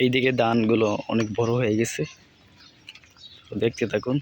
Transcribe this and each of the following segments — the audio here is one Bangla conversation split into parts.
এইদিকে দানগুলো অনেক বড় হয়ে গেছে। দেখতে থাকুন।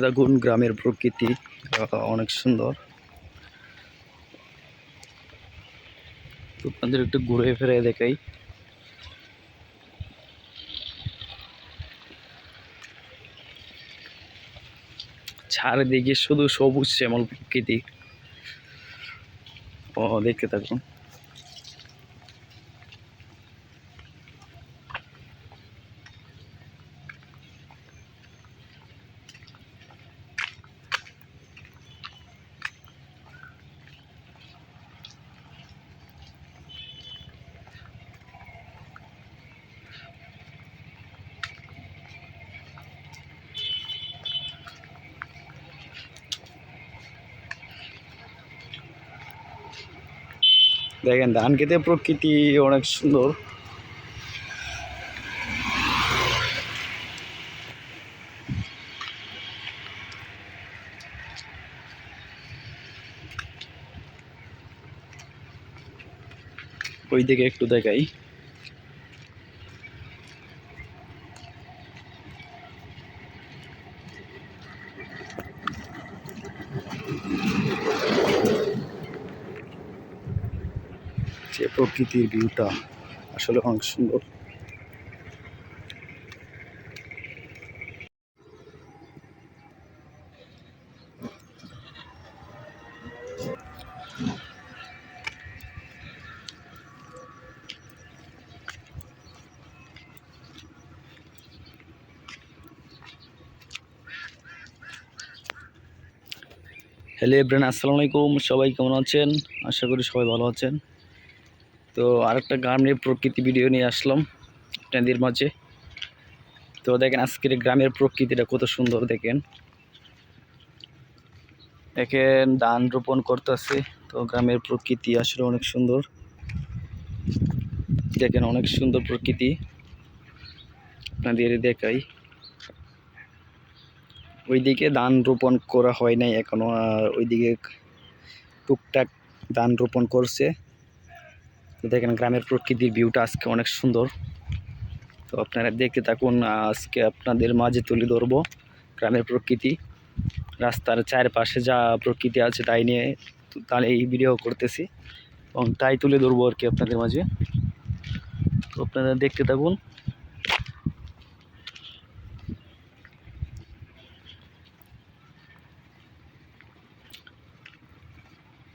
থাকুন গ্রামের প্রকৃতি অনেক সুন্দর। আপনাদের একটু ঘুরে ফিরে দেখাই। চারিদিকে শুধু সবুজ শ্যামল প্রকৃতি। ও, দেখতে থাকুন। দেখেন ধান খেতে প্রকৃতি অনেক সুন্দর। ওই দিকে একটু দেখাই। যে প্রকৃতির ভিউটা আসলে অনেক সুন্দর। হ্যালো এব্রেন আসসালামু আলাইকুম সবাই কেমন আছেন? আশা করি সবাই ভালো আছেন। তো আরেকটা গ্রামের প্রকৃতি ভিডিও নিয়ে আসলাম আপনাদের মাঝে। তো দেখেন আজকের গ্রামের প্রকৃতিটা কত সুন্দর, দেখেন। দেখেন, ধান রোপণ করতেছে, তো গ্রামের প্রকৃতি আসলে অনেক সুন্দর। দেখেন, অনেক সুন্দর প্রকৃতি। আপনাদের দেখাই। ওইদিকে ধান রোপণ করা হয় নাই এখনও, আর ওইদিকে টুকটাক ধান রোপণ করছে। দেখেন গ্রামের প্রকৃতির ভিউটা আজকে অনেক সুন্দর। তো আপনারা দেখতে থাকুন, আজকে আপনাদের মাঝে তুলে ধরবো গ্রামের প্রকৃতি। রাস্তার চারপাশে যা প্রকৃতি আছে তাই নিয়ে তাহলে এই ভিডিও করতেছি এবং তাই তুলে ধরবো আর কি আপনাদের মাঝে। তো আপনারা দেখতে থাকুন।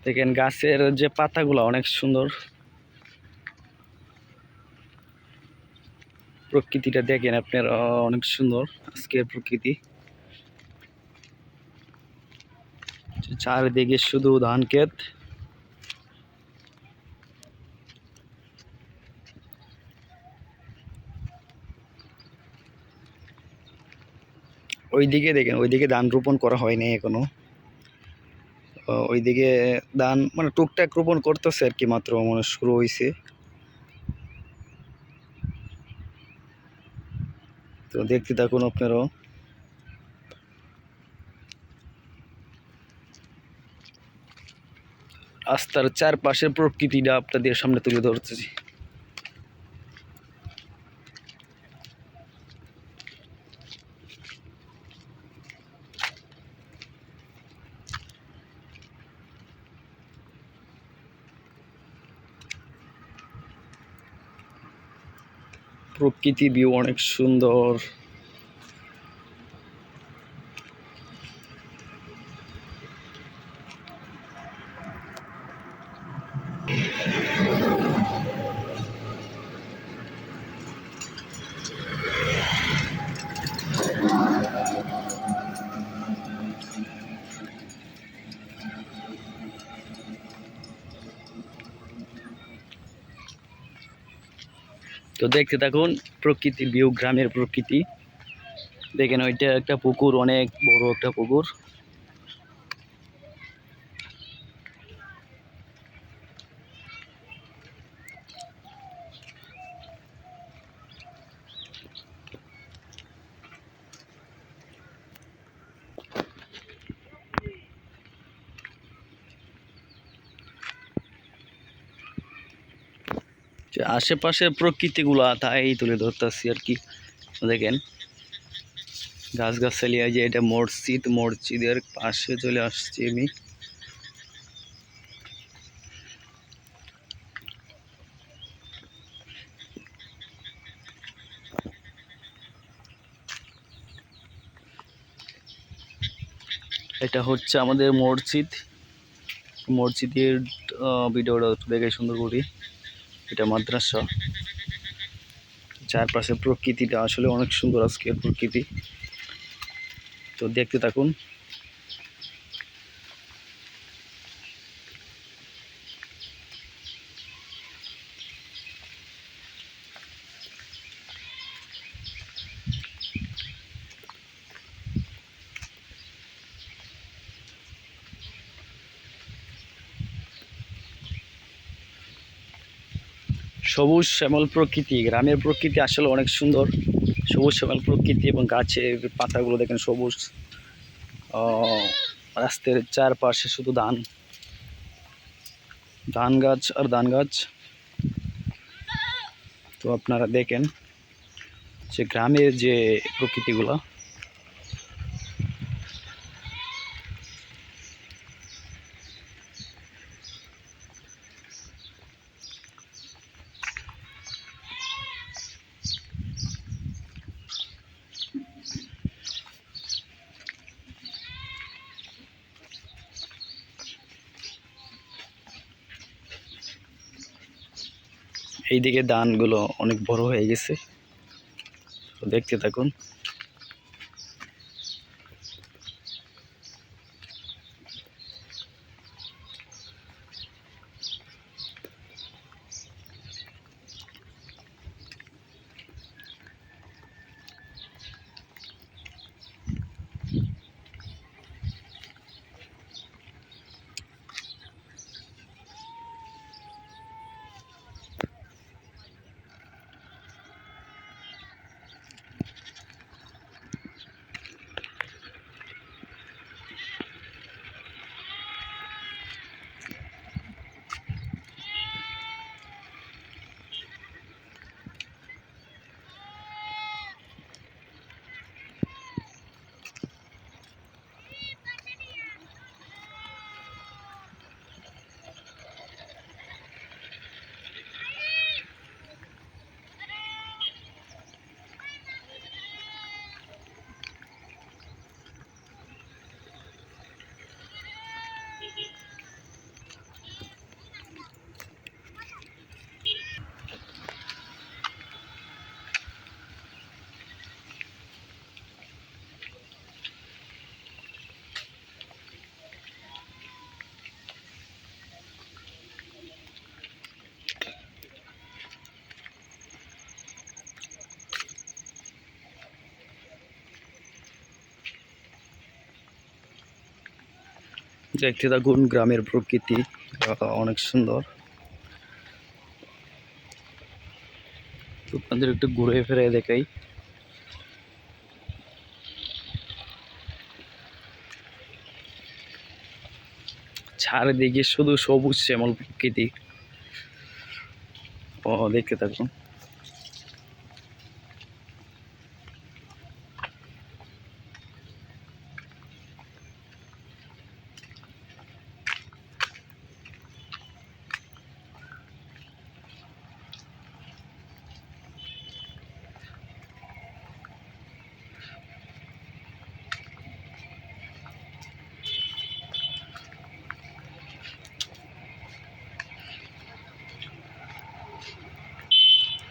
দেখেন গাছের যে পাতাগুলো অনেক সুন্দর। প্রকৃতিটা দেখেন আপনার, অনেক সুন্দর আজকের প্রকৃতি। চারিদিকে শুধু ধান ক্ষেত। ওইদিকে দেখেন, ওইদিকে ধান রোপণ করা হয়নি এখনও। ওইদিকে ধান মানে টুকটাক রোপণ করতেছে আর কি মাত্র মানে শুরু হয়েছে দেখতে থাকুন আপনারাও। আস্তার চারপাশের প্রকৃতিটা আপনাদের সামনে তুলে ধরতেছি। প্রকৃতি ভিউ অনেক সুন্দর। দেখতে থাকুন প্রকৃতির ভিউ গ্রামের প্রকৃতি। দেখেন ওইটা একটা পুকুর অনেক বড় একটা পুকুর। আশেপাশের প্রকৃতিগুলা তাই তুলে ধরতেছি আর কি। দেখেন গাছ গাছালি যে এটা মসজিদ, মসজিদের পাশে চলে আসছি আমি। এটা হচ্ছে আমাদের মসজিদ। মসজিদের ভিডিওটা দেখে সুন্দর করি এটা মাদ্রাসা। চারপাশে প্রকৃতিটা আসলে অনেক সুন্দর আজকের প্রকৃতি। তো দেখতে থাকুন। সবুজ শ্যামল প্রকৃতি, গ্রামের প্রকৃতি আসলে অনেক সুন্দর। সবুজ শ্যামল প্রকৃতি এবং গাছের পাতাগুলো দেখেন সবুজ। রাস্তার চারপাশে শুধু ধান। ধান গাছ আর ধান গাছ। তো আপনারা দেখেন যে গ্রামের যে প্রকৃতিগুলো এইদিকে দানগুলো অনেক বড় হয়ে গেছে। দেখতে থাকুন। দেখতে থাকুন গ্রামের প্রকৃতি অনেক সুন্দর। আপনাদের একটু ঘুরে ফিরে দেখাই। চারিদিকে শুধু সবুজ শ্যামল প্রকৃতি। ও, দেখতে থাকুন।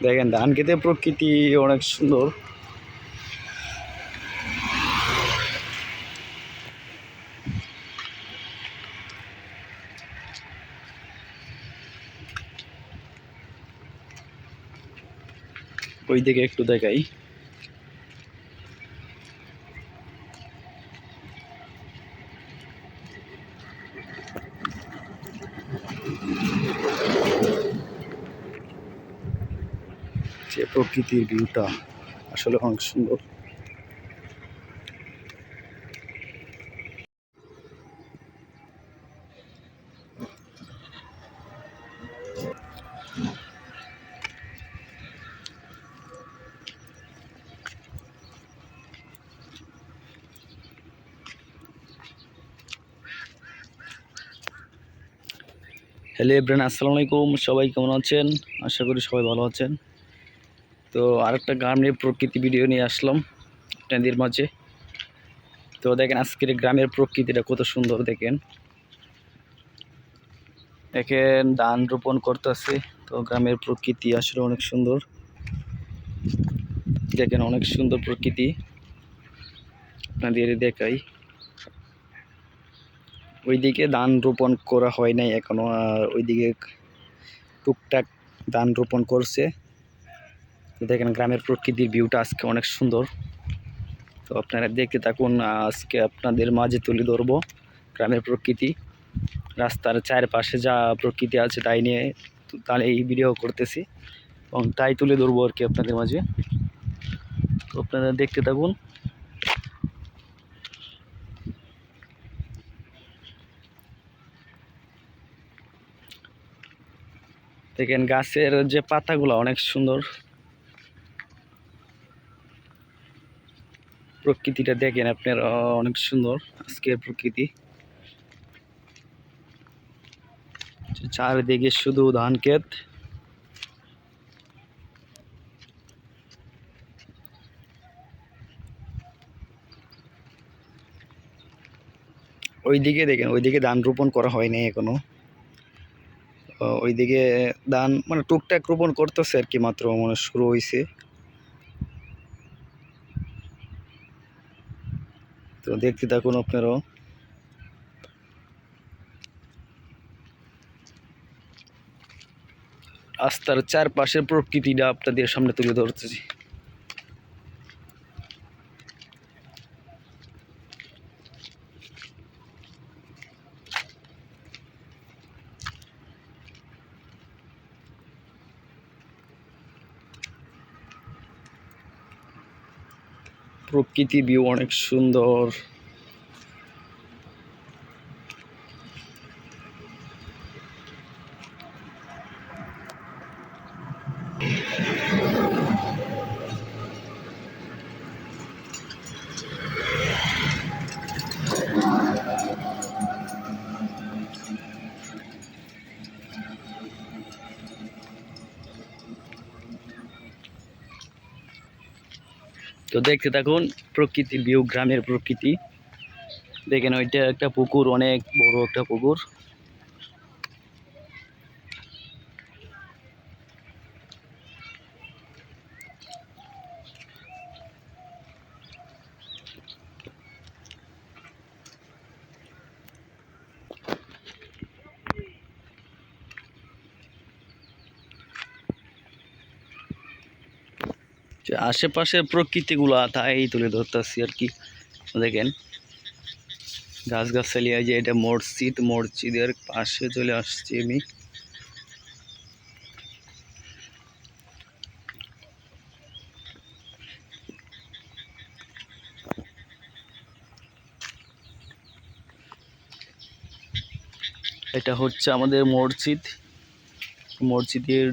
দেখেন ধান খেতে প্রকৃতি অনেক সুন্দর। ওই দিকে একটু দেখাই যে প্রকৃতির ভিউটা আসলে অনেক সুন্দর। হ্যালো এব্রেন আসসালামু আলাইকুম সবাই কেমন আছেন? আশা করি সবাই ভালো আছেন। তো আরেকটা গ্রামের প্রকৃতি ভিডিও নিয়ে আসলাম আপনাদের মাঝে। তো দেখেন আজকের গ্রামের প্রকৃতিটা কত সুন্দর দেখেন। দেখেন ধান রোপণ করতেছে, তো গ্রামের প্রকৃতি আসলে অনেক সুন্দর। দেখেন অনেক সুন্দর প্রকৃতি। আপনাদের দেখাই। ওইদিকে ধান রোপণ করা হয় নাই এখনও, আর ওইদিকে টুকটাক ধান রোপণ করছে। দেখেন গ্রামের প্রকৃতির ভিউটা আজকে অনেক সুন্দর। তো আপনারা দেখতে থাকুন, আজকে আপনাদের মাঝে তুলে ধরবো গ্রামের প্রকৃতি। রাস্তার চারপাশে যা প্রকৃতি আছে তাই নিয়ে তাহলে এই ভিডিও করতেছি। এবং তাই তুলে ধরবো আর কি আপনাদের মাঝে। তো আপনারা দেখতে থাকুন। দেখেন গাছের যে পাতাগুলো অনেক সুন্দর। প্রকৃতিটা দেখেন আপনার অনেক সুন্দর আজকের প্রকৃতি। চারিদিকে শুধু ধান ক্ষেত। ওইদিকে দেখেন, ওইদিকে ধান রোপণ করা হয়নি এখনও। ওইদিকে ধান মানে টুকটাক রোপণ করতেছে আর কি মাত্র মানে শুরু হয়েছে তো দেখতে থাকুন আপনারাও। আস্তার চারপাশের প্রকৃতিটা আপনাদের সামনে তুলে ধরতেছি। প্রকৃতি ভিউ অনেক সুন্দর। তো দেখতে থাকুন প্রকৃতির ভিউ গ্রামের প্রকৃতি। দেখেন ওইটা একটা পুকুর অনেক বড় একটা পুকুর। আশেপাশের প্রকৃতিগুলা তাই তুলে ধরতেছি আর কি। দেখেন, গাছগাছালি যে এটা মসজিদ, মসজিদের পাশে চলে আসছি আমি। এটা হচ্ছে আমাদের মসজিদ। মসজিদের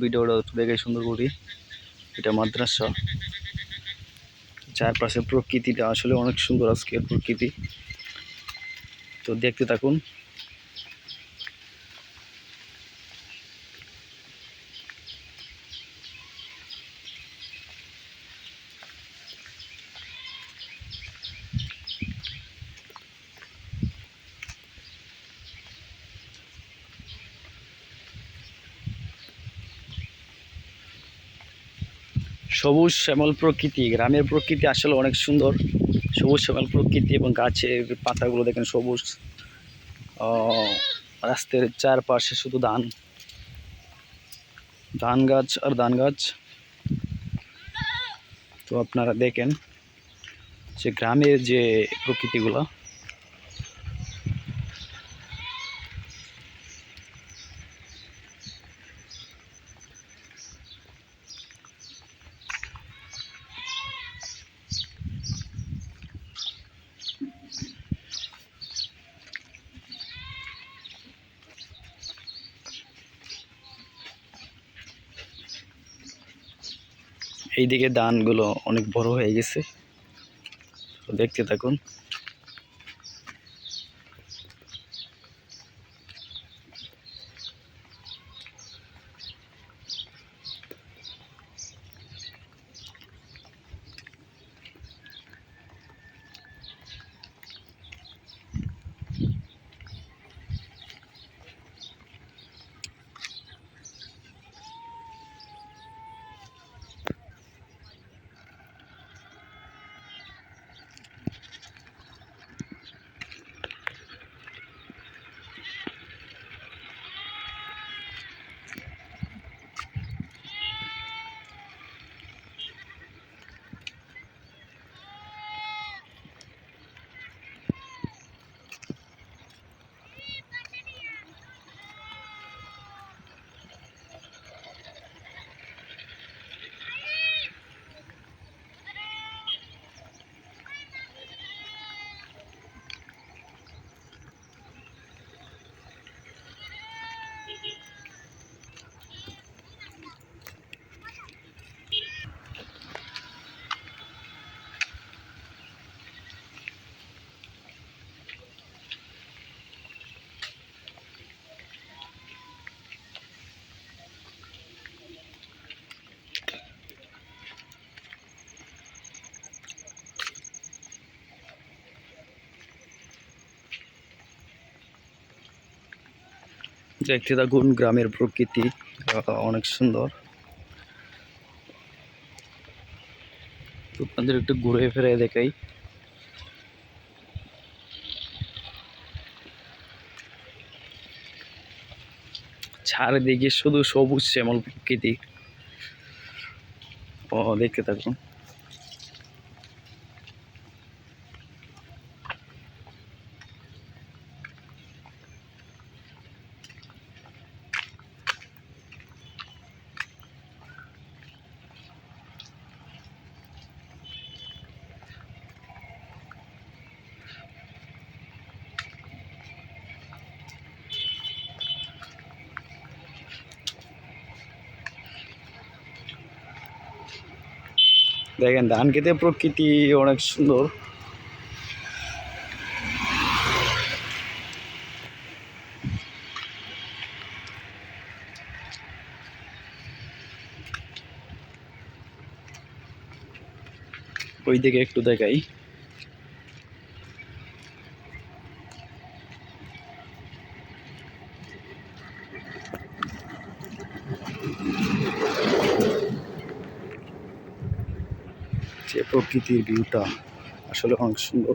ভিডিওটা দেখে সুন্দর করি এটা মাদ্রাসা। চারপাশে প্রকৃতিটা আসলে অনেক সুন্দর আজকের প্রকৃতি। তো দেখতে থাকুন। সবুজ শ্যামল প্রকৃতি, গ্রামের প্রকৃতি আসলে অনেক সুন্দর। সবুজ শ্যামল প্রকৃতি এবং গাছের পাতাগুলো দেখেন সবুজ। রাস্তার চারপাশে শুধু ধান। ধান গাছ আর ধান গাছ। তো আপনারা দেখেন যে গ্রামের যে প্রকৃতিগুলো এইদিকে দানগুলো অনেক বড় হয়ে গেছে। দেখতে থাকুন। দেখতে থাকুন গ্রামের প্রকৃতি অনেক সুন্দর। আপনাদের একটু ঘুরে ফিরে দেখাই। চারিদিকে শুধু সবুজ শ্যামল প্রকৃতি। দেখতে থাকুন। দেখেন ধান খেতে প্রকৃতি অনেক সুন্দর। ওই দিকে একটু দেখাই। প্রকৃতির ভিউটা আসলে অনেক সুন্দর।